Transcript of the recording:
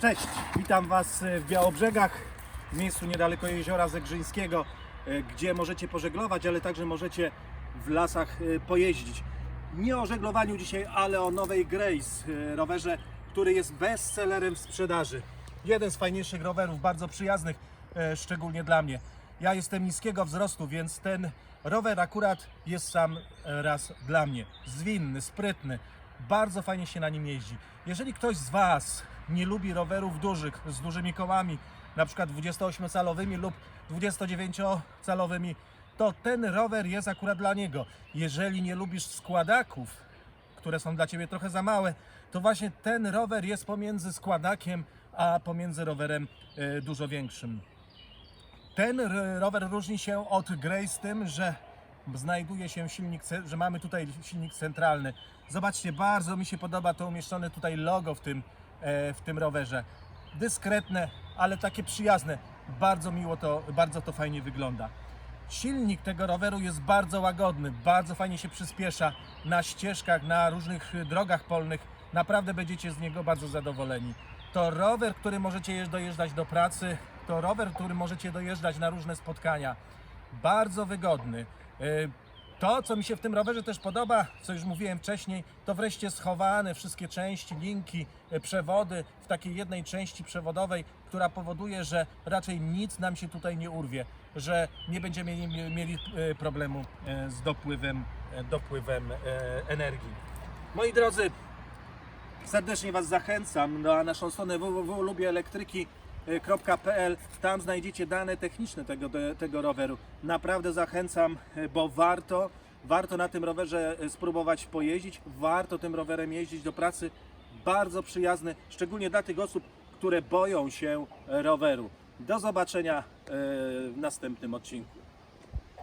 Cześć, witam Was w Białobrzegach, w miejscu niedaleko jeziora Zegrzyńskiego, e, gdzie możecie pożeglować, ale także możecie w lasach e, pojeździć. Nie o żeglowaniu dzisiaj, ale o nowej Grace, e, rowerze, który jest bestsellerem w sprzedaży. Jeden z fajniejszych rowerów, bardzo przyjaznych, e, szczególnie dla mnie. Ja jestem niskiego wzrostu, więc ten rower akurat jest sam e, raz dla mnie. Zwinny, sprytny, bardzo fajnie się na nim jeździ. Jeżeli ktoś z Was nie lubi rowerów dużych, z dużymi kołami, na przykład 28-calowymi lub 29-calowymi, to ten rower jest akurat dla niego. Jeżeli nie lubisz składaków, które są dla Ciebie trochę za małe, to właśnie ten rower jest pomiędzy składakiem, a pomiędzy rowerem e, dużo większym. Ten rower różni się od Grace tym, że znajduje się silnik, że mamy tutaj silnik centralny. Zobaczcie, bardzo mi się podoba to umieszczone tutaj logo w tym, e, w tym rowerze. Dyskretne, ale takie przyjazne. Bardzo miło to, bardzo to fajnie wygląda. Silnik tego roweru jest bardzo łagodny, bardzo fajnie się przyspiesza na ścieżkach, na różnych drogach polnych. Naprawdę będziecie z niego bardzo zadowoleni. To rower, który możecie jeż- dojeżdżać do pracy, to rower, który możecie dojeżdżać na różne spotkania. Bardzo wygodny. Y, To, co mi się w tym rowerze też podoba, co już mówiłem wcześniej, to wreszcie schowane wszystkie części, linki, y, przewody w takiej jednej części przewodowej, która powoduje, że raczej nic nam się tutaj nie urwie, że nie będziemy mieli, y, problemu z dopływem, dopływem energii. Moi drodzy, Serdecznie Was zachęcam na naszą stronę www.lubieelektryki.pl. Tam znajdziecie dane techniczne tego, tego roweru. Naprawdę zachęcam, bo warto, warto na tym rowerze spróbować pojeździć. Warto tym rowerem jeździć do pracy. Bardzo przyjazny, szczególnie dla tych osób, które boją się roweru. Do zobaczenia e, w następnym odcinku.